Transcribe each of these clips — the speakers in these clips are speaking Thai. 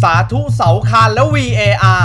สาธุเสาคานและ VAR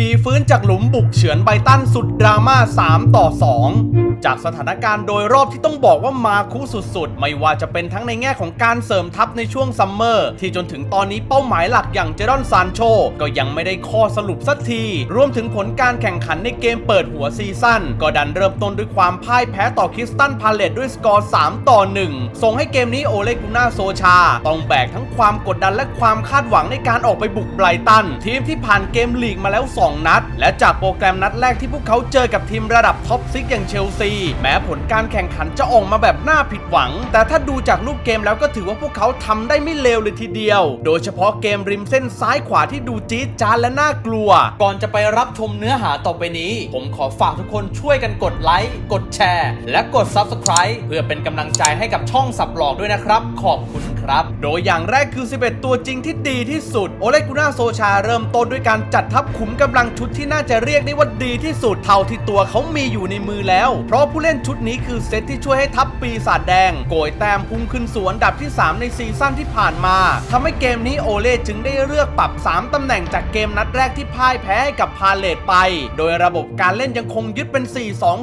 พีฟื้นจากหลุมบุกเฉือนไบตันสุดดราม่า 3 ต่อ 2 จากสถานการณ์โดยรอบที่ต้องบอกว่ามาคุสุดๆ ไม่ว่าจะเป็นทั้งในแง่ของการเสริมทัพในช่วงซัมเมอร์ ที่จนถึงตอนนี้เป้าหมายหลักอย่างเจดอนซานโชก็ยังไม่ได้ข้อสรุปสักที รวมถึงผลการแข่งขันในเกมเปิดหัวซีซั่นก็ดันเริ่มต้นด้วยความพ่ายแพ้ต่อคริสตันพาเลตด้วยสกอร์ 3 ต่อ 1 ส่งให้เกมนี้โอเลกุน่าโซชา ต้องแบกทั้งความกดดันและความคาดหวังในการออกไปบุกไบรตัน ทีมที่ผ่านเกมลีกมาแล้ว2นัด และจากโปรแกรมนัดแรกที่พวกเขาเจอกับทีมระดับท็อปซิกอย่างเชลซี แม้ผลการแข่งขันจะออกมาแบบน่าผิดหวัง แต่ถ้าดูจากรูปเกมแล้วก็ถือว่าพวกเขาทำได้ไม่เลวเลยทีเดียว โดยเฉพาะเกมริมเส้นซ้ายขวาที่ดูจี๊ดจาดและน่ากลัว ก่อนจะไปรับชมเนื้อหาต่อไปนี้ ผมขอฝากทุกคนช่วยกันกดไลค์กดแชร์ และกด Subscribe เพื่อเป็นกำลังใจให้กับช่องสับหลอกด้วยนะครับ ขอบคุณครับ โดยอย่างแรกคือ 11 ตัวจริงที่ดีที่สุด โอเลกุน่าโซชาเริ่มต้นด้วยการจัดทัพขุมกำลังชุดที่น่าจะเรียกได้ว่าดีที่สุดเท่าที่ตัวเขามีอยู่ในมือแล้ว เพราะผู้เล่นชุดนี้คือเซตที่ช่วยให้ทัพปีศาจแดง โกยแต้มพุ่งขึ้นสู่อันดับที่ 3 ในซีซั่นที่ผ่านมาทำให้เกมนี้โอเล่จึงได้เลือกปรับ 3ตำแหน่งจากเกมนัดแรกที่พ่ายแพ้ให้กับพาเลตไป โดยระบบการเล่นยังคงยึดเป็น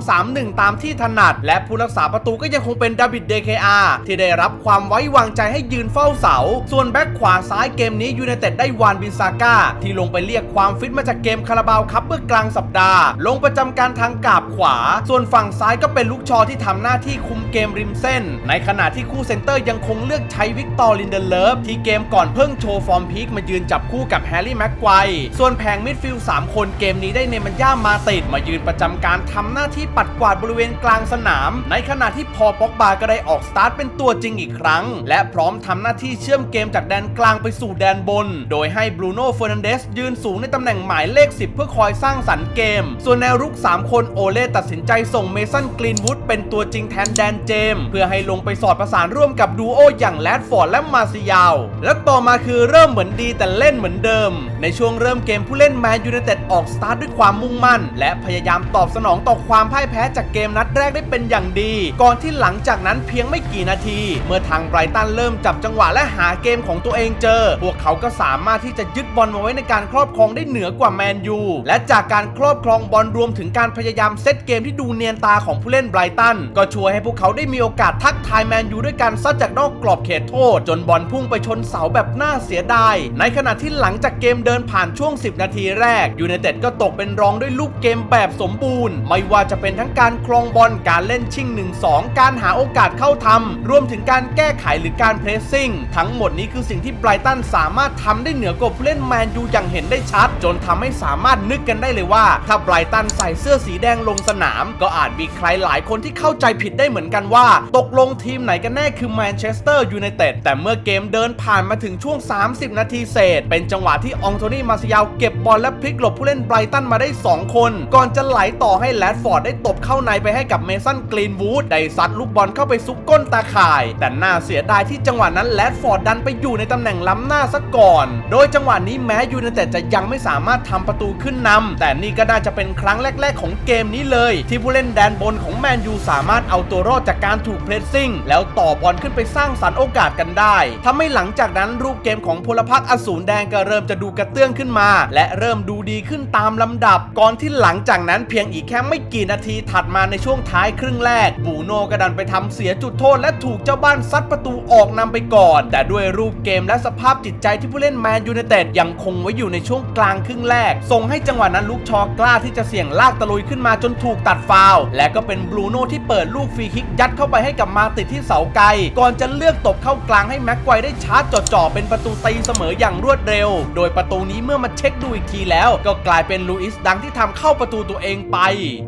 4-2-3-1 ตามที่ถนัด และผู้รักษาประตูก็ยังคงเป็นดาวิดเดเคอาที่ได้รับความไว้วางใจให้ยืนเฝ้าเสา ส่วนแบ็คขวาซ้ายเกมนี้ยูไนเต็ดได้วานบิซาก้าที่ลงไปเรียกความฟิตมาจากเกมคาราบาวคัพเมื่อกลางสัปดาห์ ลงประจำการทางกาบขวา ส่วนฝั่งซ้ายก็เป็นลูกชอที่ทำหน้าที่คุมเกมริมเส้น ในขณะที่คู่เซนเตอร์ยังคงเลือกใช้วิกตอร์ลินเดเลฟที่เกมก่อนเพิ่งโชว์ฟอร์มพีคมายืนจับคู่กับแฮร์รี่แม็กไกวร์ส่วนแผงมิดฟิลด์3คนเกมนี้ได้เนมันย่ามาติดมายืนประจำการทำหน้าที่ปัดกวาดบริเวณกลางสนาม ในขณะที่พอป็อกบาก็ได้ออกสตาร์ทเป็นตัวจริงอีกครั้ง และพร้อมทำหน้าที่เชื่อมเกมจากแดนกลางไปสู่แดนบน โดยให้บรูโน่เฟอร์นันเดสยืนสูงในตำแหน่งหมายเลข10 เพื่อคอยสร้างสรรค์เกม ส่วนแนวรุก 3 คนโอเล่ตัดสินใจส่งเมสันกรีนวูดเป็นตัวจริงแทนแดนเจมส์เพื่อให้ลงไปสอดประสานร่วมกับดูโออย่างแรดฟอร์ดและมาซิยาว และต่อมาคือเริ่มเหมือนดีแต่เล่นเหมือนเดิม ในช่วงเริ่มเกมผู้เล่นแมนยูไนเต็ดออกสตาร์ทด้วยความมุ่งมั่น และพยายามตอบสนองต่อความพ่ายแพ้จากเกมนัดแรกได้เป็นอย่างดี ก่อนที่หลังจากนั้นเพียงไม่กี่นาที เมื่อทางไบรตันเริ่มจับจังหวะและหาเกมของตัวเองเจอ พวกเขาก็สามารถที่จะยึดบอลมาไว้ในการครอบครองได้เหนือกว่าแมนยู และจากการครอบครองบอลรวมถึงการพยายามเซตเกมที่ดูเนียนตาของผู้เล่นไบรตัน ก็ช่วยให้พวกเขาได้มีโอกาสทักทายแมนยูด้วยการซัดจากนอกกรอบเขตโทษ จนบอลพุ่งไปชนเสาแบบน่าเสียดาย ในขณะที่หลังจากเกมเดินผ่านช่วง 10 นาทีแรกยูไนเต็ดก็ตกเป็นรองด้วยลูกเกมแบบสมบูรณ์ ไม่ว่าจะเป็นทั้งการครองบอลการเล่นชิง 1-2 การหาโอกาสเข้าทำรวมถึงการแก้ไขหรือการเพรสซิ่งทั้งหมดนี้คือสิ่งที่ไบรตันสามารถทำได้เหนือกว่าผู้เล่นแมนยูอย่างเห็นได้ชัด จนทำให้สามารถนึกกันได้เลยว่า ถ้าไบรตันใส่เสื้อสีแดงลงสนาม ก็อาจมีใครหลายคนที่เข้าใจผิดได้เหมือนกันว่า ตกลงทีมไหนกันแน่คือแมนเชสเตอร์ยูไนเต็ดแต่เมื่อเกมเดินผ่านมาถึงช่วง 30 นาทีเศษ เป็นจังหวะที่อองโทนี่มาซิยาวเก็บบอลและพลิกหลบผู้เล่นไบรตันมาได้ 2 คน ก่อนจะไหลต่อให้แรดฟอร์ดได้ตบเข้าในไปให้กับเมสันกรีนวูดได้ซัดลูกบอลเข้าไปซุกก้นตาข่าย แต่น่าเสียดายที่จังหวะนั้นแรดฟอร์ดดันไปอยู่ในตำแหน่งล้ำหน้าซะก่อน โดยจังหวะนี้แม้ยูไนเต็ดจะยังไม่สามารถทำประตูขึ้นนำแต่นี่ก็น่าจะเป็นครั้งแรก ๆ ของเกมนี้เลย ที่ผู้เล่นแดนบนของแมนยูสามารถเอาตัวรอดจากการถูกเพรสซิ่งแล้วต่อบอลขึ้นไปสร้างสรรค์โอกาสกันได้ทำให้หลังจากนั้นรูปเกมของพลพรรคอสูรแดงก็เริ่มจะดูกระเตื้องขึ้นมา และเริ่มดูดีขึ้นตามลำดับ ก่อนที่หลังจากนั้นเพียงอีกแค่ไม่กี่นาทีถัดมาในช่วงท้ายครึ่งแรก บูโน่ก็ดันไปทำเสียจุดโทษ และถูกเจ้าบ้านซัดประตูออกนำไปก่อน แต่ด้วยรูปเกมและสภาพจิตใจที่ผู้เล่นแมนยูไนเต็ดยังคงไว้อยู่ในช่วงกลางครึ่งแรกส่งให้จังหวะนั้นลูกชอกล้าที่จะเสี่ยงลากตะลุยขึ้นมาจนถูกตัดฟาว และก็เป็นบรูโน่ที่เปิดลูกฟรีคิกยัดเข้าไปให้กับมาติดที่เสาไกล ก่อนจะเลือกตบเข้ากลางให้แม็กไกวได้ชาร์จจ่อๆเป็นประตูตีเสมออย่างรวดเร็ว โดยประตูนี้เมื่อมาเช็คดูอีกทีแล้ว ก็กลายเป็นลูอิสดังที่ทำเข้าประตูตัวเองไป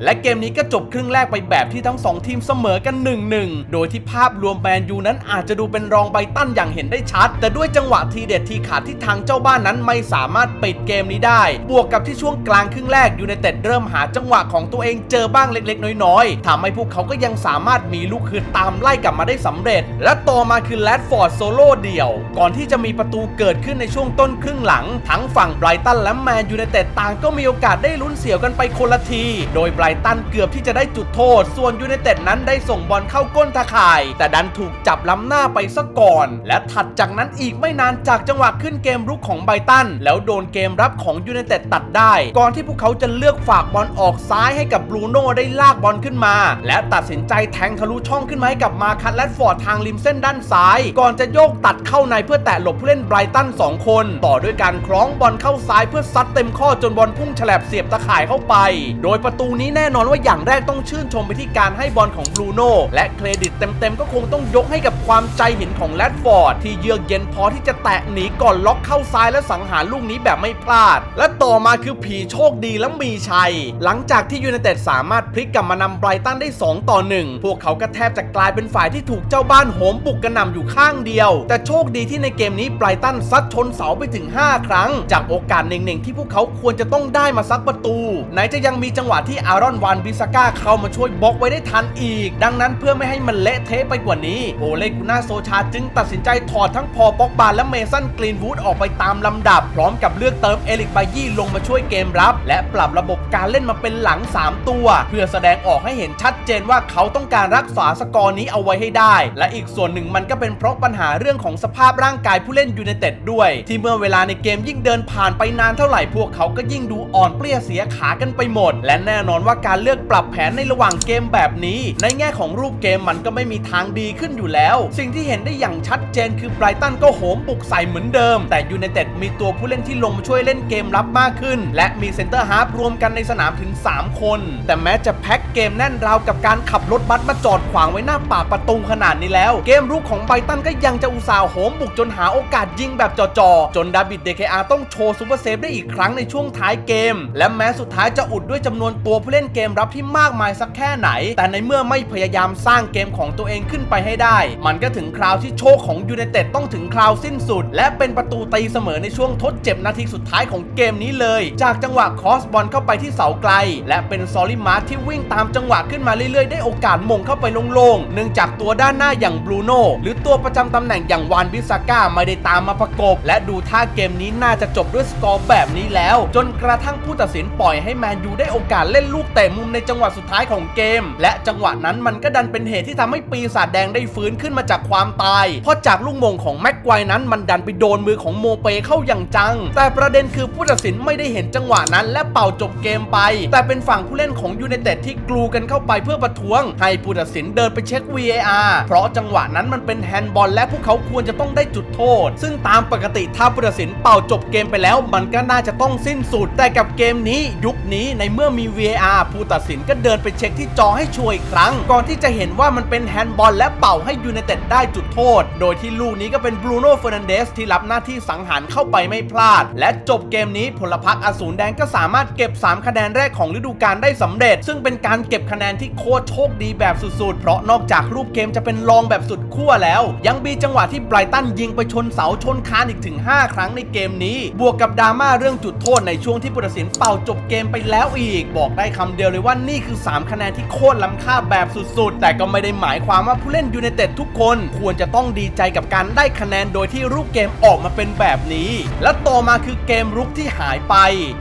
และเกมนี้ก็จบครึ่งแรกไปแบบที่ทั้งสองทีมเสมอกัน 1-1 โดยที่ภาพรวมแมนยูนั้นอาจจะดูเป็นรองไบตันอย่างเห็นได้ชัด แต่ด้วยจังหวะทีเด็ดทีขาดที่ทางเจ้าบ้านนั้นไม่สามารถปิดเกมนี้ได้ บวกกกับที่ช่วงกลางครึ่งแรกยูไนเต็ดเริ่มหาจังหวะของตัวเองเจอบ้างเล็กๆ น้อยๆทำให้พวกเขาก็ยังสามารถมีลูกคืนตามไล่กลับมาได้สำเร็จ และต่อมาคือแรดฟอร์ดโซโล่เดี่ยว ก่อนที่จะมีประตูเกิดขึ้นในช่วงต้นครึ่งหลัง ทั้งฝั่งไบรตันและแมนยูไนเต็ดต่างก็มีโอกาสได้ลุ้นเสี่ยวกันไปคนละที โดยไบรตันเกือบที่จะได้จุดโทษ ส่วนยูไนเต็ดนั้นได้ส่งบอลเข้าก้นตาข่าย แต่ดันถูกจับล้ำหน้าไปซะก่อน และถัดจากนั้นอีกไม่นานจากจังหวะขึ้นเกมรุกของไบรตัน แล้วโดนเกมรับของยูไนเต็ดตัดได้ ก่อนที่พวกเขาจะเลือกฝากบอลออกซ้ายให้กับบรูโน่ได้ลากบอลขึ้นมา และตัดสินใจแทงทะลุช่องขึ้นมาให้กับมาคัตแรดฟอร์ดทางริมเส้นด้านซ้าย ก่อนจะโยกตัดเข้าในเพื่อแตะหลบผู้เล่นไบรตันสองคน ต่อด้วยการคล้องบอลเข้าซ้ายเพื่อซัดเต็มข้อจนบอลพุ่งฉลับเสียบตะข่ายเข้าไป โดยประตูนี้แน่นอนว่าอย่างแรกต้องชื่นชมไปที่การให้บอลของบรูโน่และเครดิตเต็มๆก็คงต้องยกให้กับความใจเห็นของแรดฟอร์ดที่เยือกเย็นพอที่จะแตะหนีก่อนล็อกเข้าซ้ายและสังหารลูกนี้แบบไม่พลาด และต่ออมาคือผีโชคดีและมีชัย หลังจากที่ยูไนเต็ดสามารถพลิกกลับมานำไบรตันได้ 2 ต่อ 1 พวกเขาก็แทบจะกลายเป็นฝ่ายที่ถูกเจ้าบ้านโหมบุกกระหน่ำอยู่ข้างเดียว แต่โชคดีที่ในเกมนี้ไบรตันซัดชนเสาไปถึง 5 ครั้ง จากโอกาสเน่งๆที่พวกเขาควรจะต้องได้มาซักประตู ไหนจะยังมีจังหวะที่อารอนวานบิสก้าเข้ามาช่วยบล็อกไว้ได้ทันอีก ดังนั้นเพื่อไม่ให้มันเละเทะไปกว่านี้โอเลกุน่าโซชาจึงตัดสินใจถอดทั้งพอป็อกบาและเมสันกรีนวูดออกไปตามลำดับ พร้อมกับเลือกเติมเอลิกบายี่ลงงมาช่วยเกมรับ และปรับระบบการเล่นมาเป็นหลัง 3 ตัว เพื่อแสดงออกให้เห็นชัดเจนว่าเขาต้องการรักษาสกอร์นี้เอาไว้ให้ได้ และอีกส่วนหนึ่งมันก็เป็นเพราะปัญหาเรื่องของสภาพร่างกายผู้เล่นยูไนเต็ดด้วย ที่เมื่อเวลาในเกมยิ่งเดินผ่านไปนานเท่าไหร่พวกเขาก็ยิ่งดูอ่อนเปลี้ยเสียขากันไปหมด และแน่นอนว่าการเลือกปรับแผนในระหว่างเกมแบบนี้ ในแง่ของรูปเกมมันก็ไม่มีทางดีขึ้นอยู่แล้ว สิ่งที่เห็นได้อย่างชัดเจนคือไบรตันก็โหมบุกใส่เหมือนเดิม แต่ยูไนเต็ดมีตัวผู้เล่นที่ลงมาช่วยเล่นเกมรับมากขึ้น และมีเซนเตอร์ฮาร์ฟรวมกันในสนามถึง 3 คน แต่แม้จะแพ็คเกมแน่นราวกับการขับรถบัสมาจอดขวางไว้หน้าปากประตูขนาดนี้แล้ว เกมรุกของไบตันก็ยังจะอุตส่าห์โหมบุกจนหาโอกาสยิงแบบจ่อๆจนดาบิดเดเคอาต้องโชว์ซูเปอร์เซฟได้อีกครั้งในช่วงท้ายเกม และแม้สุดท้ายจะอุดด้วยจำนวนตัวผู้เล่นเกมรับที่มากมายสักแค่ไหน แต่ในเมื่อไม่พยายามสร้างเกมของตัวเองขึ้นไปให้ได้ มันก็ถึงคราวที่โชคของยูไนเต็ดต้องถึงคราวสิ้นสุด และเป็นประตูตีเสมอในช่วงทดเจ็บนาทีสุดท้ายของเกมนี้เลยจากจังหวะคอสบอลเข้าไปที่เสาไกล และเป็นซอลิมาร์ที่วิ่งตามจังหวะขึ้นมาเรื่อยๆ ได้โอกาสมงเข้าไปโล่งๆเนื่องจากตัวด้านหน้าอย่างบรูโน่หรือตัวประจำตำแหน่งอย่างวานบิสาก้าไม่ได้ตามมาประกบ และดูท่าเกมนี้น่าจะจบด้วยสกอร์แบบนี้แล้ว จนกระทั่งผู้ตัดสินปล่อยให้แมนยูได้โอกาสเล่นลูกเตะมุมในจังหวะสุดท้ายของเกม และจังหวะนั้นมันก็ดันเป็นเหตุที่ทำให้ปีศาจแดงได้ฟื้นขึ้นมาจากความตาย เพราะจากลูกมงของแม็กไกวนั้นมันดันไปโดนมือของโมเปเข้าอย่างจัง แต่ประเด็นคือผู้ตัดสินไม่ได้เห็นจังหวะนั้น และเป่าจบเกมไป แต่เป็นฝั่งผู้เล่นของยูไนเต็ดที่กลูกันเข้าไปเพื่อประท้วง ให้ผู้ตัดสินเดินไปเช็ค VAR เพราะจังหวะนั้นมันเป็นแฮนด์บอลและพวกเขาควรจะต้องได้จุดโทษ ซึ่งตามปกติถ้าผู้ตัดสินเป่าจบเกมไปแล้ว มันก็น่าจะต้องสิ้นสุด แต่กับเกมนี้ยุคนี้ในเมื่อมี VAR ผู้ตัดสินก็เดินไปเช็คที่จอให้ช่วยอีกครั้ง ก่อนที่จะเห็นว่ามันเป็นแฮนด์บอลและเป่าให้ยูไนเต็ดได้จุดโทษ โดยที่ลูกนี้ก็เป็นบรูโน่เฟอร์นันเดสที่รับหน้าที่สังหารเข้าไปไม่พลาด และจบเกมนี้พลพรรคอสูรแดงก็สามารถเก็บ 3 คะแนนแรกของฤดูกาลได้สำเร็จ ซึ่งเป็นการเก็บคะแนนที่โคตรโชคดีแบบสุดๆ เพราะนอกจากรูปเกมจะเป็นรองแบบสุดขั้วแล้ว ยังมีจังหวะที่ไบรตันยิงไปชนเสาชนคานอีกถึง 5 ครั้งในเกมนี้ บวกกับดราม่าเรื่องจุดโทษในช่วงที่ผู้ตัดสินเป่าจบเกมไปแล้วอีก บอกได้คำเดียวเลยว่านี่คือ 3 คะแนนที่โคตรล้ำค่าแบบสุดๆ แต่ก็ไม่ได้หมายความว่าผู้เล่นยูไนเต็ดทุกคนควรจะต้องดีใจกับการได้คะแนนโดยที่รูปเกมออกมาเป็นแบบนี้ และต่อมาคือเกมรุกที่หายไป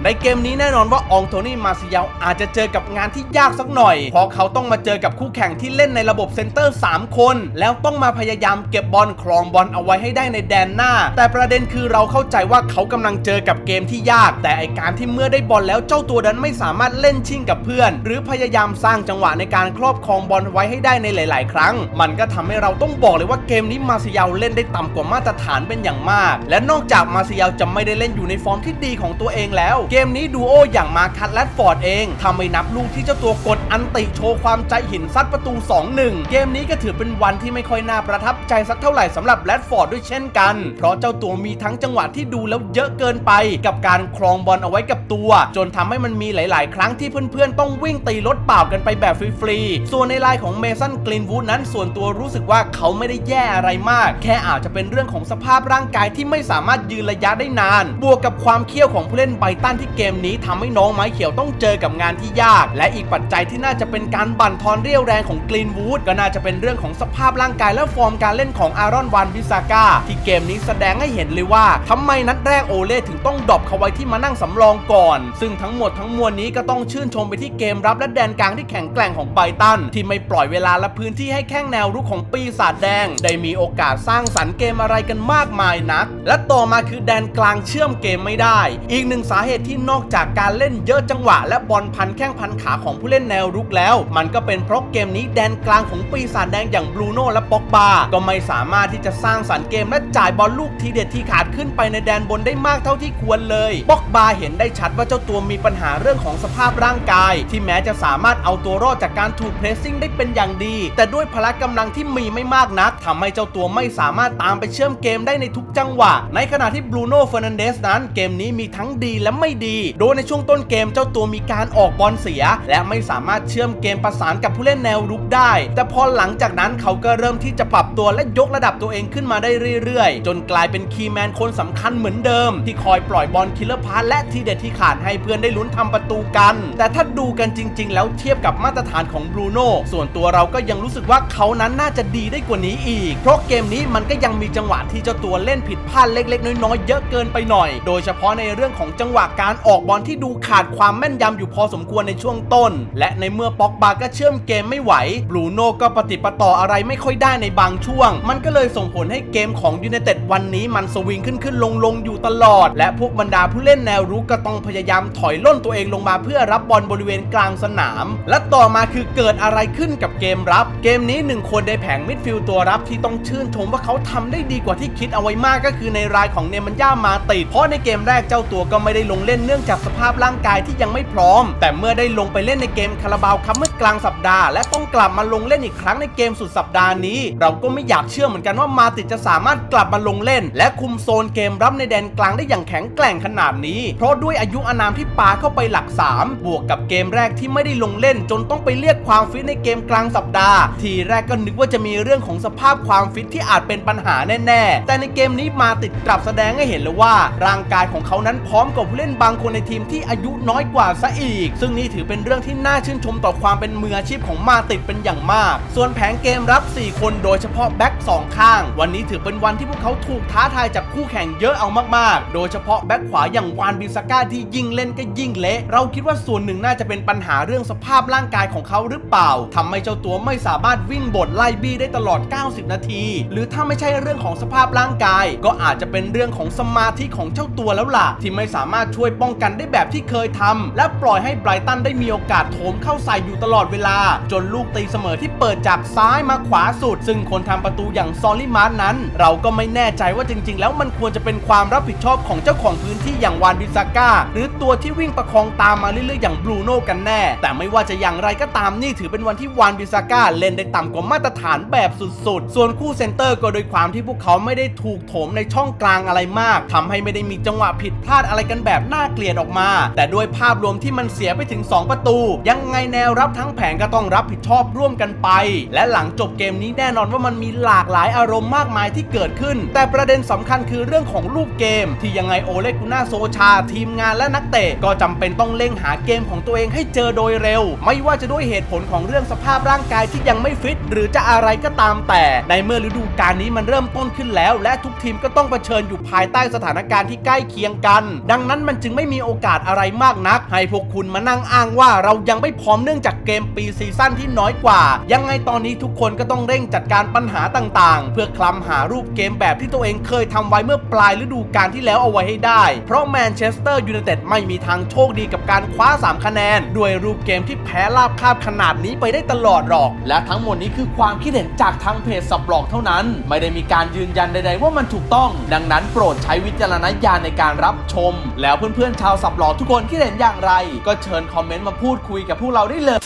ในเกมนี้แน่นอนว่าองโทนี่มาซิยาอาจจะเจอกับงานที่ยากสักหน่อย เพราะเขาต้องมาเจอกับคู่แข่งที่เล่นในระบบเซนเตอร์ 3 คน แล้วต้องมาพยายามเก็บบอลครองบอลเอาไว้ให้ได้ในแดนหน้า แต่ประเด็นคือเราเข้าใจว่าเขากำลังเจอกับเกมที่ยาก แต่ไอการที่เมื่อได้บอลแล้วเจ้าตัวนั้นไม่สามารถเล่นชิงกับเพื่อน หรือพยายามสร้างจังหวะในการครอบครองบอลไว้ให้ได้ในหลาย ๆ ครั้ง มันก็ทำให้เราต้องบอกเลยว่าเกมนี้มาซิยาเล่นได้ต่ำกว่ามาตรฐานเป็นอย่างมาก และนอกจากมาซิยาจะไม่ได้เล่นอยู่ในฟอร์มที่ดีของตัวเองแล้ว เกมนี้ดูโออย่างมาคัตและฟอร์ดเองทำไม่นับลูกที่เจ้าตัวกดอันติโชว์ความใจหินซัดประตู 2-1 เกมนี้ก็ถือเป็นวันที่ไม่ค่อยน่าประทับใจสักเท่าไหร่สำหรับแรดฟอร์ดด้วยเช่นกัน เพราะเจ้าตัวมีทั้งจังหวะที่ดูแล้วเยอะเกินไป กับการครองบอลเอาไว้กับตัว จนทำให้มันมีหลาย ๆ ครั้งที่เพื่อน ๆ ต้องวิ่งตีรถเปล่ากันไปแบบฟรี ๆ ส่วนในลน์ของเมสันกลินวูดนั้นส่วนตัวรู้สึกว่าเขาไม่ได้แย่อะไรมาก แค่อาจจะเป็นเรื่องของสภาพร่างกายที่ไม่สามารถยืนระยะได้นาน บวกกับความเขี้ยวของผู้เล่นล่นไบตันที่เกมนี้ทำให้น้องไม้เขียวต้องเจอกับงานที่ยาก และอีกปัจจัยที่น่าจะเป็นการบั่นทอนเรี่ยวแรงของกรีนวูดก็น่าจะเป็นเรื่องของสภาพร่างกายและฟอร์มการเล่นของอารอนวันบิซาก้าที่เกมนี้แสดงให้เห็นเลยว่าทำไมนัดแรกโอเล่ถึงต้องดรอปเขาไว้ที่มานั่งสำรองก่อน ซึ่งทั้งหมดทั้งมวลนี้ก็ต้องชื่นชมไปที่เกมรับและแดนกลางที่แข็งแกร่งของไบตัน ที่ไม่ปล่อยเวลาและพื้นที่ให้แข้งแนวรุกของปีศาจแดง ได้มีโอกาสสร้างสรรค์เกมอะไรกันมากมายนัก และต่อมาคือแดนกลางเชื่อมเกมไม่ได้ อีกหนึ่งึ่งสาเหตุที่นอกจากการเล่นเยอะจังหวะ และบอลพันแข้งพันขาของผู้เล่นแนวรุกแล้ว มันก็เป็นเพราะเกมนี้แดนกลางของปีศาจแดงอย่างบรูโน่และป็อกบาก็ไม่สามารถที่จะสร้างสรรค์เกมและจ่ายบอลลูกทีเด็ดที่ขาดขึ้นไปในแดนบนได้มากเท่าที่ควรเลยป็อกบาเห็นได้ชัดว่าเจ้าตัวมีปัญหาเรื่องของสภาพร่างกาย ที่แม้จะสามารถเอาตัวรอดจากการถูกเพรสซิ่งได้เป็นอย่างดี แต่ด้วยพละกำลังที่มีไม่มากนักทำให้เจ้าตัวไม่สามารถตามไปเชื่อมเกมได้ในทุกจังหวะ ในขณะที่บรูโน่เฟอร์นันเดสนั้นเกมนี้มีทั้งดีและไม่ดี โดยในช่วงต้นเกมเจ้าตัวมีการออกบอลเสีย และไม่สามารถเชื่อมเกมประสานกับผู้เล่นแนวรุกได้ แต่พอหลังจากนั้นเขาก็เริ่มที่จะปรับตัวและยกระดับตัวเองขึ้นมาได้เรื่อยๆ จนกลายเป็นคีแมนคนสำคัญเหมือนเดิม ที่คอยปล่อยบอลคิลเลอร์พาสและทีเด็ดที่ขาดให้เพื่อนได้ลุ้นทำประตูกัน แต่ถ้าดูกันจริง ๆ แล้วเทียบกับมาตรฐานของบรูโน่ส่วนตัวเราก็ยังรู้สึกว่าเขานั้นน่าจะดีได้กว่านี้อีก เพราะเกมนี้มันก็ยังมีจังหวะที่เจ้าตัวเล่นผิดพลาดเล็ก ๆ น้อยๆเยอะเกินไปหน่อย โดยเฉพาะในเรื่องของจังหวะการออกบอลที่ดูขาดความแม่นยำอยู่พอสมควรในช่วงต้น และในเมื่อป็อกบาก็เชื่อมเกมไม่ไหวบรูโน่ก็ปฏิปต่ออะไรไม่ค่อยได้ในบางช่วง มันก็เลยส่งผลให้เกมของยูไนเต็ดวันนี้มันสวิงขึ้นขึ้นลงลงอยู่ตลอด และพวกบรรดาผู้เล่นแนวรุกก็ต้องพยายามถอยล่นตัวเองลงมาเพื่อรับบอลบริเวณกลางสนาม และต่อมาคือเกิดอะไรขึ้นกับเกมรับ เกมนี้หนึ่งคนในแผงมิดฟิลด์ตัวรับที่ต้องชื่นชมว่าเขาทำได้ดีกว่าที่คิดเอาไว้มากก็คือในรายของเนมันย่ามาติดเพราะในเกมแรกเจ้าตัวก็ไม่ได้ลงเล่นเนื่องจากสภาพร่างกายที่ยังไม่พร้อม แต่เมื่อได้ลงไปเล่นในเกมคาราบาวคัพเมื่อกลางสัปดาห์และต้องกลับมาลงเล่นอีกครั้งในเกมสุดสัปดาห์นี้ เราก็ไม่อยากเชื่อเหมือนกันว่ามาติดจะสามารถกลับมาลงเล่น และคุมโซนเกมรับในแดนกลางได้อย่างแข็งแกร่งขนาดนี้ เพราะด้วยอายุอานามที่ปาเข้าไปหลัก 3 บวกกับเกมแรกที่ไม่ได้ลงเล่น จนต้องไปเรียกความฟิตในเกมกลางสัปดาห์ ทีแรกก็นึกว่าจะมีเรื่องของสภาพความฟิตที่อาจเป็นปัญหาแน่ ๆ แต่ในเกมนี้มาติดกลับแสดงให้เห็นเลยว่า ร่างกายของเขานั้นพร้อมกับผู้เล่นบางคนในทีมที่อายุน้อยกว่าซะอีก ซึ่งนี่ถือเป็นเรื่องที่น่าชื่นชมต่อความเป็นมืออาชีพของมาติดเป็นอย่างมาก ส่วนแผงเกมรับ 4 คนโดยเฉพาะแบ็กสองข้าง วันนี้ถือเป็นวันที่พวกเขาถูกท้าทายจากคู่แข่งเยอะเอามากๆ โดยเฉพาะแบ็กขวาอย่างวานบิซาก้าที่ยิ่งเล่นก็ยิ่งเละเราคิดว่าส่วนหนึ่งน่าจะเป็นปัญหาเรื่องสภาพร่างกายของเขาหรือเปล่าทำให้เจ้าตัวไม่สามารถวิ่งบดไล่บี้ได้ตลอด 90 นาที หรือถ้าไม่ใช่เรื่องของสภาพร่างกาย ก็อาจจะเป็นเรื่องของสมาธิของเจ้าตัวแล้วล่ะที่ไม่สามารถช่วยป้องกันได้แบบที่เคยทำและปล่อยให้ไบรตันได้มีโอกาสโถมเข้าใส่อยู่ตลอดเวลา จนลูกตีเสมอที่เปิดจากซ้ายมาขวาสุด ซึ่งคนทำประตูอย่างซอลลี่มาร์นั้น เราก็ไม่แน่ใจว่าจริง ๆ แล้วมันควรจะเป็นความรับผิดชอบของเจ้าของพื้นที่อย่างวานบิซาก้าหรือตัวที่วิ่งประคองตามมาเรื่อยๆอย่างบรูโน่กันแน่ แต่ไม่ว่าจะอย่างไรก็ตามนี่ถือเป็นวันที่วานบิซาก้าเล่นได้ต่ำกว่ามาตรฐานแบบสุดๆ ส่วนคู่เซนเตอร์ก็โดยความที่พวกเขาไม่ได้ถูกโถมในช่องกลางอะไรมากทำให้ไม่ได้มีจังหวะผิดพลาดอะไรกันแบบน่าเกลียดออกมา แต่ด้วยภาพรวมที่มันเสียไปถึง 2 ประตู ยังไงแนวรับทั้งแผงก็ต้องรับผิดชอบร่วมกันไป และหลังจบเกมนี้แน่นอนว่ามันมีหลากหลายอารมณ์มากมายที่เกิดขึ้น แต่ประเด็นสำคัญคือเรื่องของลูกเกม ที่ยังไงโอเลกุน่าโซชา ทีมงานและนักเตะก็จำเป็นต้องเร่งหาเกมของตัวเองให้เจอโดยเร็ว ไม่ว่าจะด้วยเหตุผลของเรื่องสภาพร่างกายที่ยังไม่ฟิต หรือจะอะไรก็ตามแต่ ในเมื่อฤดูกาลนี้มันเริ่มต้นขึ้นแล้ว และทุกทีมก็ต้องเผชิญอยู่ภายใต้สถานการณ์ที่ใกล้เคียงกันดังนั้นมันจึงไม่มีโอกาสอะไรมากนัก ให้พวกคุณมานั่งอ้างว่าเรายังไม่พร้อมเนื่องจากเกมปีซีซั่นที่น้อยกว่า ยังไงตอนนี้ทุกคนก็ต้องเร่งจัดการปัญหาต่างๆ เพื่อคลำหารูปเกมแบบที่ตัวเองเคยทำไว้เมื่อปลายฤดูกาลที่แล้วเอาไว้ให้ได้ เพราะแมนเชสเตอร์ยูไนเต็ดไม่มีทางโชคดีกับการคว้า 3 คะแนน ด้วยรูปเกมที่แพ้ราบคาบขนาดนี้ไปได้ตลอดหรอก และทั้งหมดนี้คือความคิดเห็นจากทางเพจสับหลอกเท่านั้น ไม่ได้มีการยืนยันใด ๆ ว่ามันถูกต้อง ดังนั้นโปรดใช้วิจารณญาณในการรับชมแล้วเพื่อนๆชาวสับหลอทุกคนคิดเห็นอย่างไร ก็เชิญคอมเมนต์มาพูดคุยกับพวกเราได้เลย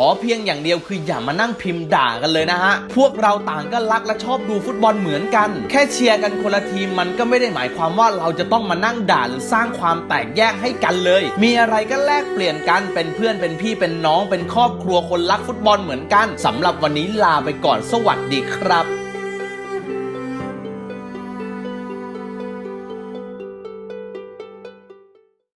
ขอเพียงอย่างเดียวคืออย่ามานั่งพิมพ์ด่ากันเลยนะฮะ พวกเราต่างก็รักและชอบดูฟุตบอลเหมือนกัน แค่เชียร์กันคนละทีมมันก็ไม่ได้หมายความว่าเราจะต้องมานั่งด่าหรือสร้างความแตกแยกให้กันเลย มีอะไรก็แลกเปลี่ยนกันเป็นเพื่อนเป็นพี่เป็นน้องเป็นครอบครัวคนรักฟุตบอลเหมือนกันสำหรับวันนี้ลาไปก่อนสวัสดีครับ